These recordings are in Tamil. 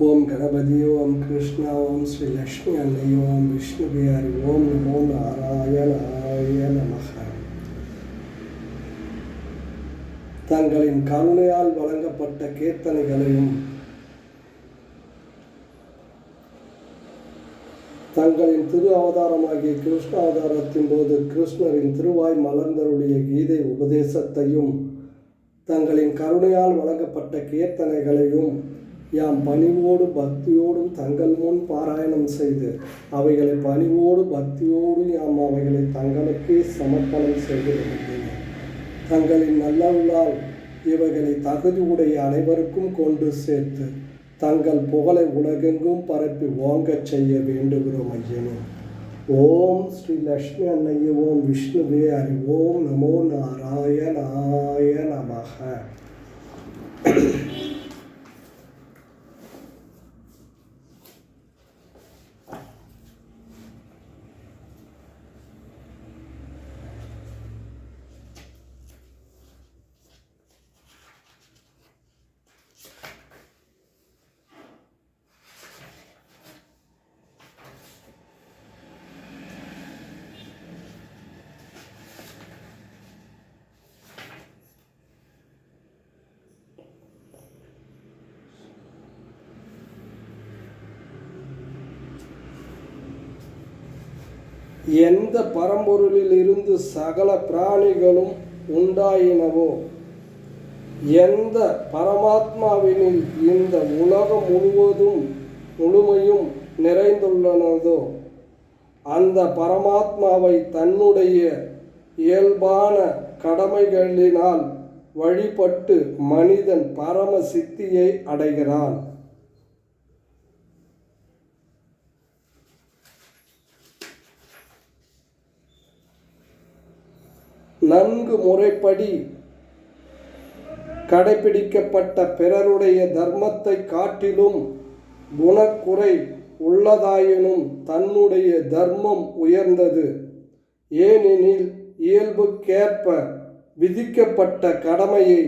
ஓம் கணபதி ஓம் கிருஷ்ணா ஓம் ஸ்ரீ லக்ஷ்மி அன்னை ஓம் விஷ்ணு பிஹாரி ஓம் நமோ நாராயணாய நமக. தங்களின் கருணையால் வழங்கப்பட்ட கீர்த்தனைகளையும் தங்களின் திரு அவதாரமாகிய கிருஷ்ண அவதாரத்தின் போது கிருஷ்ணரின் திருவாய் மலர்ந்தருடைய கீதை உபதேசத்தையும் தங்களின் கருணையால் வழங்கப்பட்ட கீர்த்தனைகளையும் யாம் பணிவோடு பக்தியோடும் தங்கள் முன் பாராயணம் செய்து அவைகளை பணிவோடு பக்தியோடு யாம் அவைகளை தங்களுக்கே சமர்ப்பணம் செய்து வருகிறேன் தங்களின் நல்லவுளால் இவைகளை தகுதி உடைய அனைவருக்கும் கொண்டு சேர்த்து தங்கள் புகழை உலகெங்கும் பரப்பி ஓங்கச் செய்ய வேண்டுகிறோம் ஐயனும் ஓம் ஸ்ரீ லக்ஷ்மி அன்னைய ஓம் விஷ்ணுவே ஹரி ஓம் நமோ நாராயணாய நமக. எந்த பரம்பொருளில் இருந்து சகல பிராணிகளும் உண்டாயினவோ எந்த பரமாத்மாவினில் இந்த உலகம் முழுவதும் முழுமையும் நிறைந்துள்ளனதோ அந்த பரமாத்மாவை தன்னுடைய இயல்பான கடமைகளினால் வழிபட்டு மனிதன் பரம சித்தியை அடைகிறான். நன்கு முறைப்படி கடைபிடிக்கப்பட்ட பிறருடைய தர்மத்தை காட்டிலும் குணக்குறை உள்ளதாயினும் தன்னுடைய தர்மம் உயர்ந்தது. ஏனெனில் இயல்புக்கேற்ப விதிக்கப்பட்ட கடமையை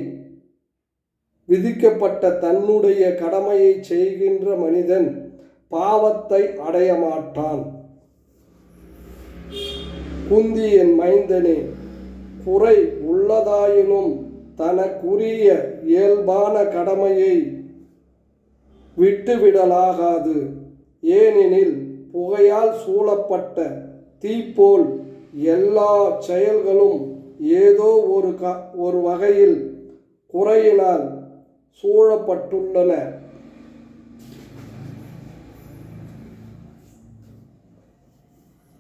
விதிக்கப்பட்ட தன்னுடைய கடமையை செய்கின்ற மனிதன் பாவத்தை அடைய மாட்டான். குந்தியின் மைந்தனே குறை உள்ளதாயினும் தனக்குரிய இயல்பான கடமையை விட்டுவிடலாகாது. ஏனெனில் புகையால் சூழப்பட்ட தீப்போல் எல்லா செயல்களும் ஏதோ ஒரு க ஒரு வகையில் குறையினால் சூழப்பட்டுள்ளன.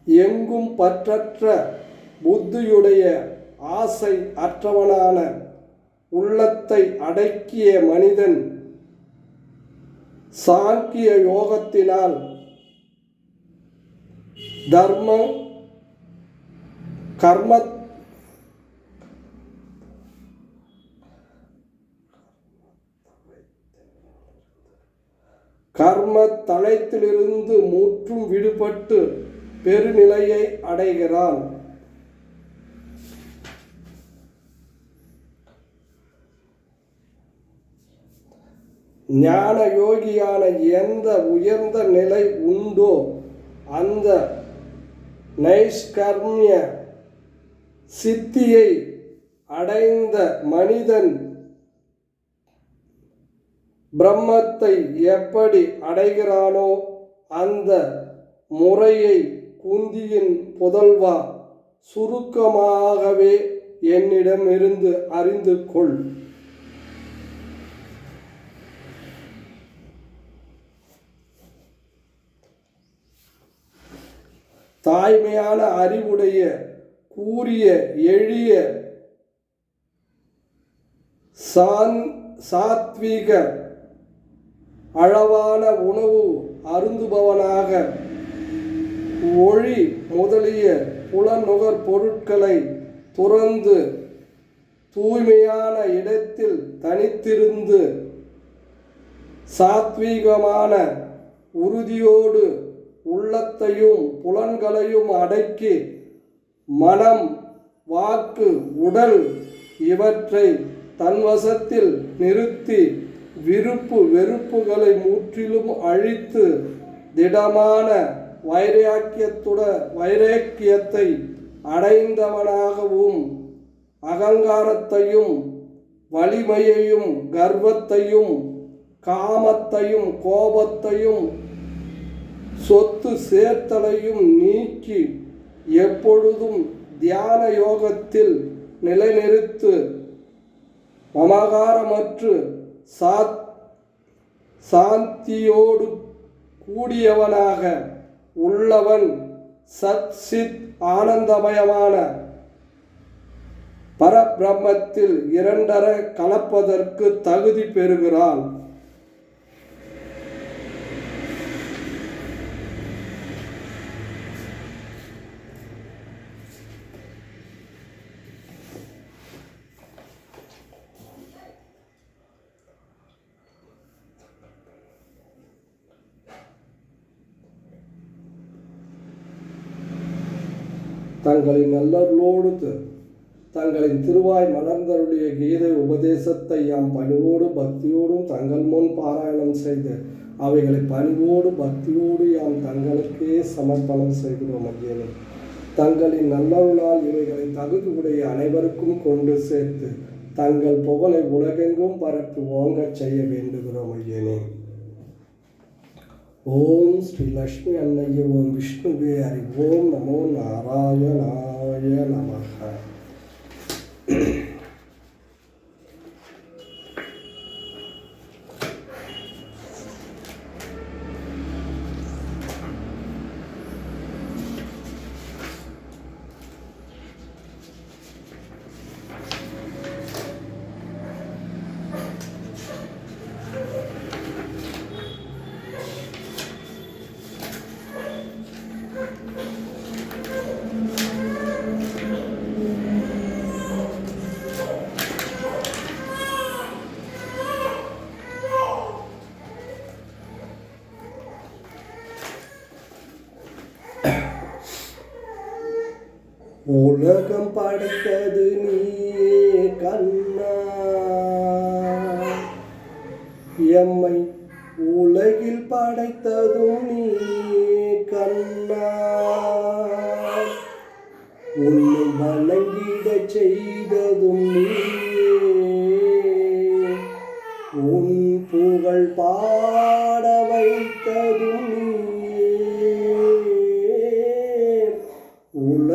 எங்கும் பற்றற்ற புத்தியுடைய ஆசை அற்றவனான உள்ளத்தை அடக்கிய மனிதன் சாங்கிய யோகத்தினால் தர்ம கர்ம கர்ம தளத்திலிருந்து முற்றும் விடுபட்டு பெருநிலையை அடைகிறான். ஞான யோகியான எந்த உயர்ந்த நிலை உண்டோ அந்த நைஷ்கர்மிய சித்தியை அடைந்த மனிதன் பிரம்மத்தை எப்படி அடைகிறானோ அந்த முறையை குந்தியின் புதல்வா சுருக்கமாகவே என்னிடமிருந்து அறிந்து கொள். தாய்மையான அறிவுடைய கூறிய எளிய சான் சாத்வீக அளவான உணவு அருந்துபவனாக ஒளி முதலிய புலநுகர் பொருட்களை துறந்து தூய்மையான இடத்தில் தனித்திருந்து சாத்வீகமான உறுதியோடு உள்ளத்தையும் புலன்களையும் அடக்கி மனம் வாக்கு உடல் இவற்றை தன்வசத்தில் நிறுத்தி விருப்பு வெறுப்புகளை முற்றிலும் அழித்து திடமான வைராக்கியத்துட வைராக்கியத்தை அடைந்தவனாகவும் அகங்காரத்தையும் வலிமையையும் கர்வத்தையும் காமத்தையும் கோபத்தையும் சொத்து சேர்த்தலையும் நீக்கி எப்பொழுதும் தியான யோகத்தில் நிலைநிறுத்து மமகாரமற்று சாத் சாந்தியோடு கூடியவனாக உள்ளவன் சத் சித் ஆனந்தமயமான பரபிரம்மத்தில் இரண்டர கலப்பதற்கு தகுதி பெறுகிறான். தங்களின் நல்லர்களோடு த- தங்களின் திருவாய் மலர்ந்தருடைய கீதை உபதேசத்தை யாம் பணிவோடு பக்தியோடும் தங்கள் முன் பாராயணம் செய்து அவைகளை பணிவோடு பக்தியோடு யாம் தங்களுக்கே சமர்ப்பணம் செய்கிறோம் ஐயனே. தங்களின் நல்லருளால் இவைகளை தகுதியுடைய அனைவருக்கும் கொண்டு சேர்த்து தங்கள் புகழை உலகெங்கும் பரப்பி ஓங்கச் செய்ய வேண்டுகிறோம் ஐயனே. ஓம் ஸ்ரீ லக்ஷ்மி அன்னைய ஓம் விஷ்ணுவே ஹரி ஓம் நமோ நாராயணாய நமக உலகம் படைத்தது நீயே கண்ணா. எம்மை உலகில் படைத்ததும் நீயே கண்ணா. உன்னை வணங்கிட செய்ததும் நீ உன் புகழ் பாட வைத்ததும் நீ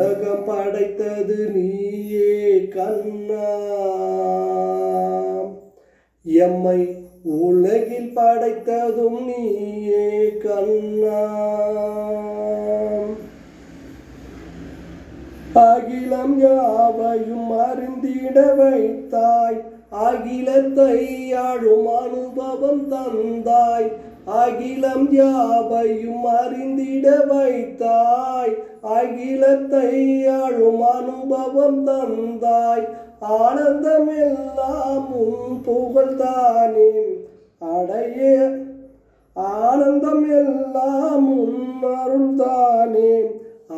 உலகம் படைத்தது நீயே கண்ணா. எம்மை உலகில் படைத்ததும் நீயே கண்ணா. அகிலம் யாவையும் அறிந்திட வைத்தாய் அகிலத்தை ஆளும் அனுபவம் தந்தாய். அகிலம் யாவையும் அறிந்திட வைத்தாய். அகிலத்தை ஆளும் அனுபவம் தந்தாய். ஆனந்தம் எல்லாம் உன் புகழ்தானே அடைய ஆனந்தம் எல்லாம் உன் அருள்தானே.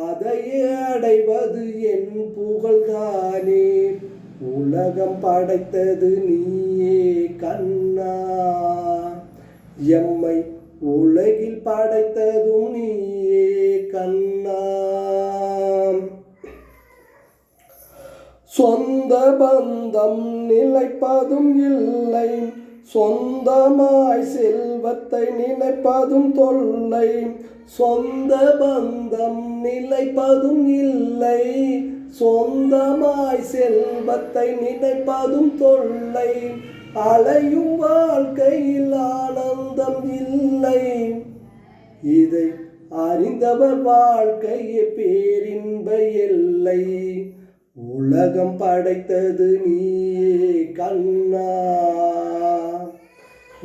அதையே அடைவது என் புகழ்தானே. உலகம் படைத்தது நீயே கண்ணா. எம்மை உலகில் படைத்ததும் நீயே கண்ணா சொந்த பந்தம் நிலைப்பதும் இல்லை. சொந்தமாய் செல்வத்தை நினைப்பதும் தொல்லை. சொந்த பந்தம் நிலைப்பதும் இல்லை. சொந்தமாய் செல்வத்தை நினைப்பதும் தொல்லை. அலையும் வாழ்க்கையில் ஆனந்தம் இல்லை. இதை அறிந்தவர் வாழ்க்கையே பேரின்ப எல்லை. உலகம் படைத்தது நீயே கண்ணா.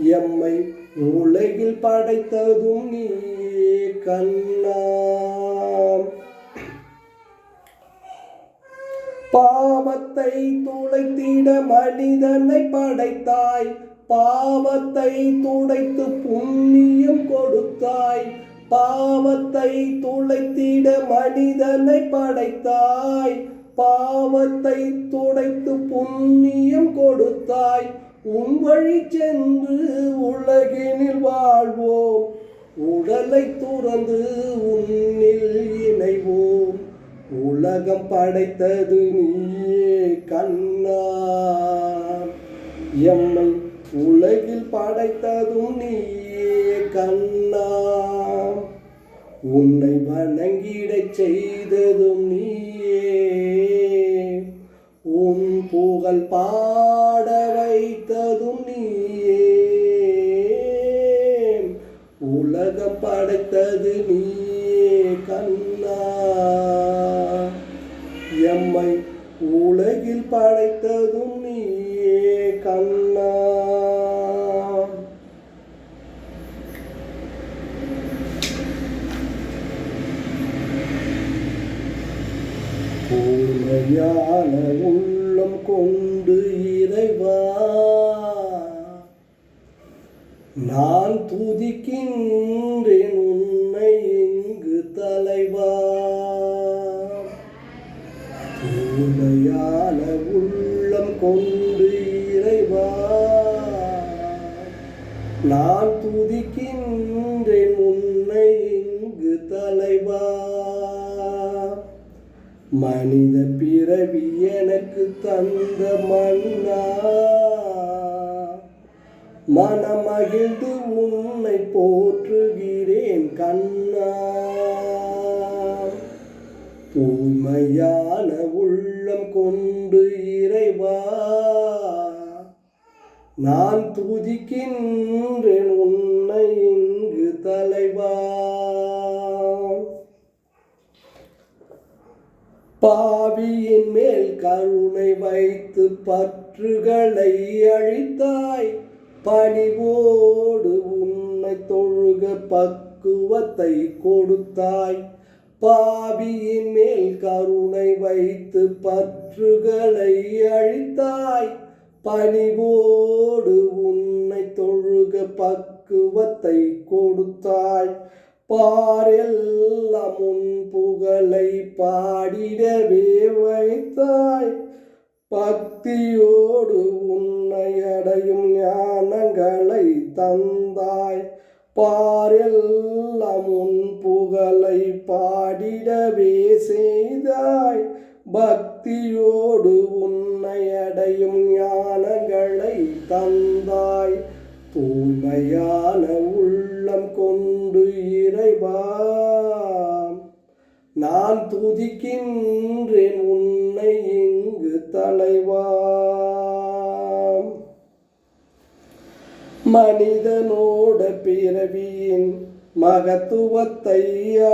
எம்மை உலகில் படைத்ததும் நீயே கண்ணா. பாவத்தை துளைத்திட மனிதனை படைத்தாய். பாவத்தை துடைத்து புண்ணியம் கொடுத்தாய். பாவத்தை துளைத்திட மனிதனை படைத்தாய். பாவத்தை துடைத்து புண்ணியம் கொடுத்தாய். உன் வழி சென்று உலகினில் வாழ்வோம். உடலை துறந்து உன்னில் இணைவோம். உலகம் படைத்தது நீயே கண்ணா எம்மை உலகில் படைத்ததும் நீயே கண்ணா உன்னை வணங்கிடச் செய்ததும் நீயே. உன் புகழ் பாட வைத்ததும் நீயே. உலகம் படைத்தது நீயே கண்ணா உம்மை உலகில் படைத்த மனித பிறவி எனக்கு தந்த மன்னா. மனமகிழ்ந்து உன்னை போற்றுகிறேன் கண்ணா. தூய்மையான உள்ளம் கொண்டு இறைவா. நான் துதிக்கின்றேன் உன்னை இங்கு தலைவா. பாவியின் மேல் கருணை வைத்து பற்றுகளை அழித்தாய். பணிவோடு உன்னை தொழுக பக்குவத்தை கொடுத்தாய். பாவியின் மேல் கருணை வைத்து பற்றுகளை அழித்தாய். பணிவோடு உன்னை தொழுக பக்குவத்தை கொடுத்தாய். பாரெல்லாம் உன் புகழை பாடிடவே வைத்தாய். பக்தியோடு உன்னை அடையும் ஞானங்களை தந்தாய். பாரெல்லாம் உன் புகழை பாடிடவே செய்தாய். பக்தியோடு உன்னை அடையும் ஞானங்களை தந்தாய். தூய்மையான கொண்டு இறைவா நான் துதிக்கின்றேன் உன்னை இங்கு தலைவா. மனிதனோட பிறவியின் மகத்துவத்தை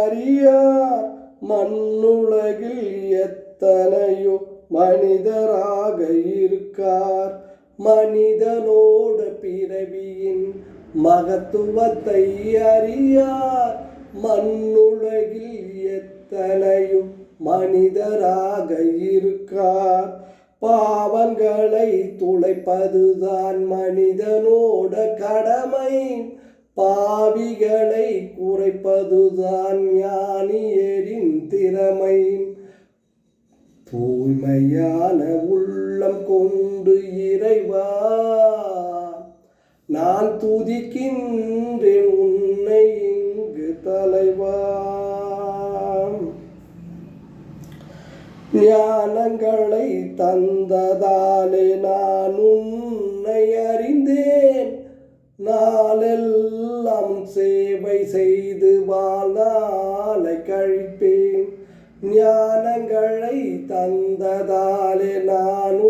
அறியார் மண்ணுலகில் எத்தனையோ மனிதராக இருக்கார். மனிதனோட பிறவியின் மகத்துவத்தை அறியார் மண்ணுலகில் எத்தனையும் மனிதராக இருக்கார். பாவங்களை துளைப்பதுதான் மனிதனோட கடமை. பாவிகளை குறைப்பதுதான் ஞானியரின் திறமை. தூய்மையான உள்ளம் கொண்டு இறைவா நான் துதிக்கின்றேன் உன்னை இங்கு தலைவா. ஞானங்களை தந்ததாலே நான் உன்னை அறிந்தேன். நாளெல்லாம் சேவை செய்து வாழ்நாளை கழிப்பேன். ஞானங்களை தந்ததாலே நான்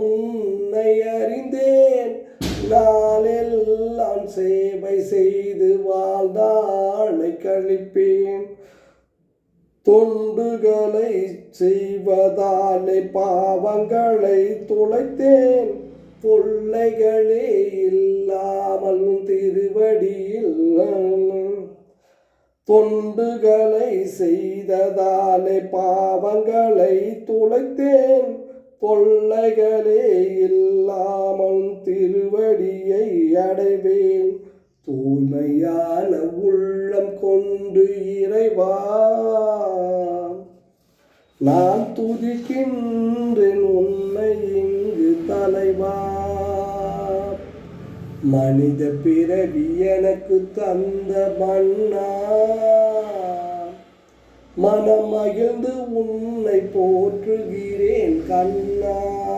தொண்டுகளை செய்வதாலே பாவங்களை துளைத்தேன். தொல்லைகளே இல்லாமல் திருவடியில் தொண்டுகளை செய்ததாலே பாவங்களை துளைத்தேன். தொல்லைகளே இல்லாமல் திருவடியை அடைவேன். தூய்மையான உள்ளம் கொண்டு இறைவா. நான் துதிக்கின்றேன் உன்னை இங்கு தலைவா. மனித பிறவி எனக்கு தந்த மன்னா. மனம் மகிழ்ந்து உன்னை போற்றுகிறேன் கண்ணா.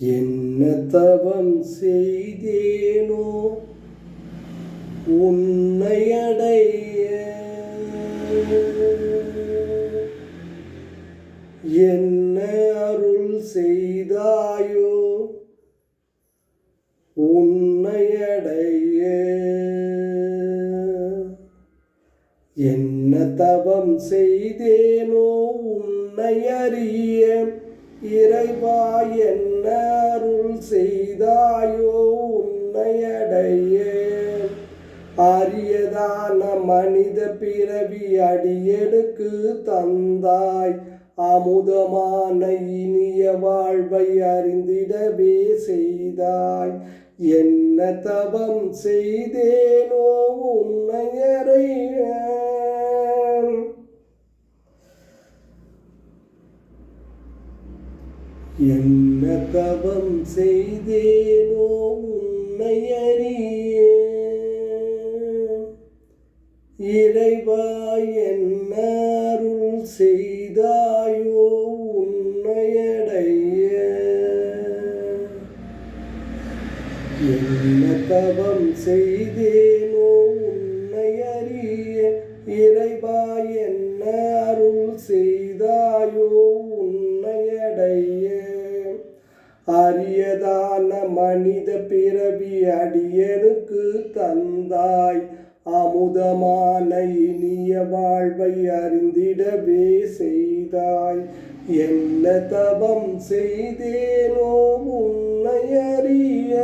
என்ன தவம் செய்தேனோ உன்னை அடைய. என்ன அருள் செய்தாயோ உன்னை அடைய. என்ன தவம் செய்தேனோ உன்னை அறிய இறைவா என்ன அருள் செய்தாயோ உன்னையடைய. அரியதான மனித பிறவி அடியெடுக்கு தந்தாய். அமுதமான இனிய வாழ்வை அறிந்திடவே செய்தாய். என்ன தவம் செய்தேனோ உன்னையறைய அறிய என்ன தவம் செய்தேனோ உன்னை அறிய. இறைவா என்ன அருள் செய்தாயோ உன்னை அடைய. என்ன தவம் செய்தே அரியதான மனித பிறவி அடியனுக்கு தந்தாய். அமுதமான இனிய வாழ்வை அறிந்திடவே செய்தாய். என்ன தவம் செய்தேனோ உன்னை அறிய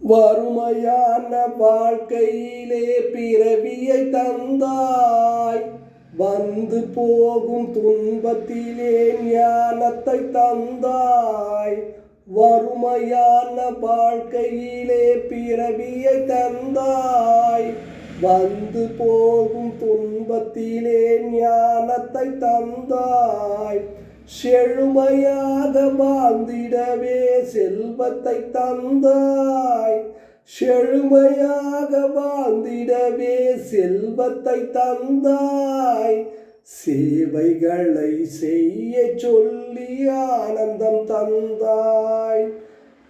வறுமையான வாழ்க்கையிலே பிறவியை தந்தாய். வந்து போகும் துன்பத்திலேன் ஞானத்தை தந்தாய். வறுமையான வாழ்க்கையிலே பிறவியை தந்தாய். வந்து போகும் துன்பத்திலே ஞானத்தை தந்தாய். செழுமையாக வாழ்ந்திடவே செல்வத்தை தந்தாய். செழுமையாக வாழ்ந்திடவே செல்வத்தை தந்தாய். சேவைகளை செய்ய சொல்லி ஆனந்தம் தந்தாய்.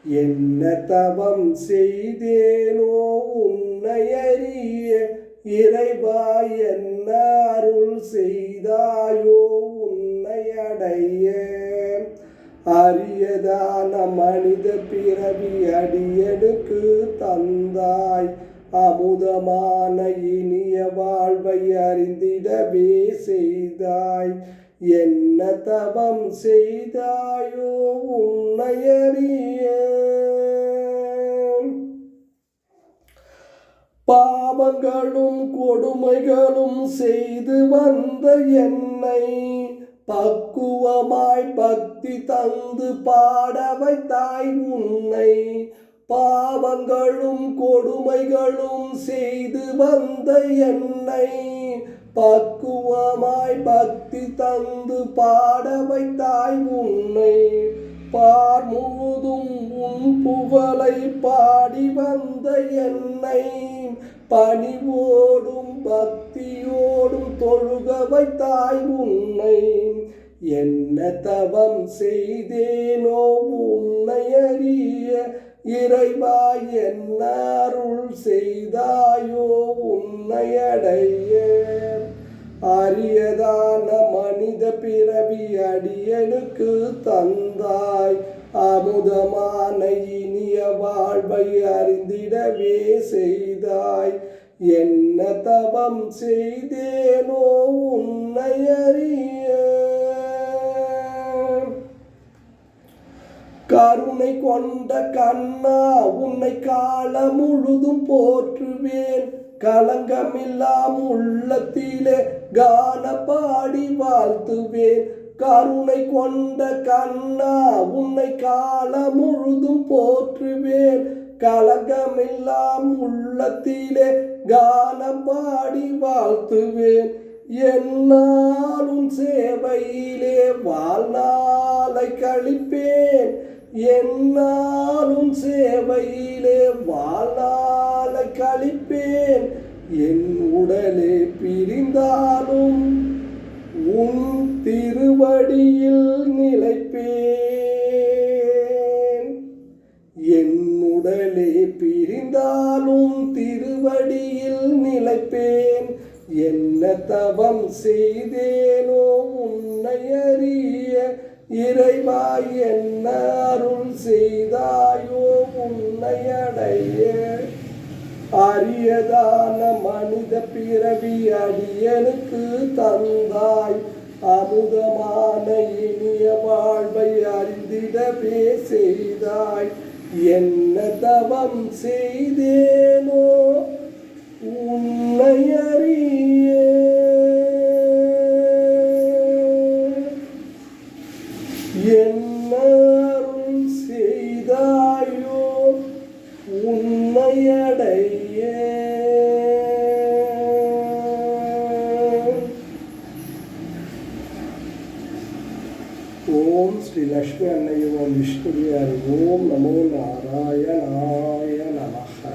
என்ன தவம் செய்தேனோ உன்னை அறிய இறைவா என்ன அருள் செய்தாயோ உன்னை அடைய. அரியதான மனித பிறவி அடியெடுக்கு தந்தாய். அமுதமான இனிய வாழ்வை அறிந்திடவே செய்தாய். என்ன தவம் செய்தாயோ உன்னை அறிய. பாவங்களும் கொடுமைகளும் செய்து வந்த என்னை பக்குவமாய் பக்தி தந்து பாட வைத்தாய் உன்னை. பாவங்களும் கொடுமைகளும் செய்து வந்த என்னை. பக்குவமாய் பக்தி தந்து பாட வைத்தாய் உன்னை. பார் முழுதும் உன் புகழை பாடி வந்த என்னை. பணிவோடும் பக்தியோடும் தொழுக வைத்தாய் உன்னை. என்ன தவம் செய்தேனோ உன்னை அறிய இறைவா என்ன அருள் செய்தாயோ உன்னை அடைய. அரியதான மனித பிறவி அடியனுக்கு தந்தாய். அமுதமான இனிய வாழ்வை அறிந்திடவே செய்தாய். என்ன தவம் செய்தேனோ உன்னை அறிய. கருணை கொண்ட கண்ணா உன்னை காலம் முழுதும் போற்றுவேன். களங்கமில்லாம் உள்ளத்திலே கான பாடி வாழ்த்துவேன். கருணை கொண்ட கண்ணா உன்னை காலம் முழுதும் போற்றுவேன். கலகமெல்லாம் உள்ளத்திலே கானம் பாடி வாழ்த்துவேன். என்னாலும் சேவையிலே வாழ்நாளை கழிப்பேன். என்னாலும் சேவையிலே வாழ்நாளை கழிப்பேன். என் உடலே பிரிந்தாலும் உன் திருவடியில் நிலைப்பேன். என் உடலே பிரிந்தாலும் திருவடியில் நிலைப்பேன். என்ன தவம் செய்தேனோ உன்னை அறிய இறைவாய் என்ன அருள் செய்தாயோ உன்னை அடைய அரியதான மனித பிறவி அடியனுக்கு தந்தாய். அமுதமான இனிய வாழ்வை அறிந்திடவே செய்தாய். என்ன தவம் செய்தேனோ உன்னை அறிய ஓம் ஸ்ரீ லக்ஷ்மி அன்னை விஷ்ணுவியார் ஓம் நமோ நாராயணாய நமக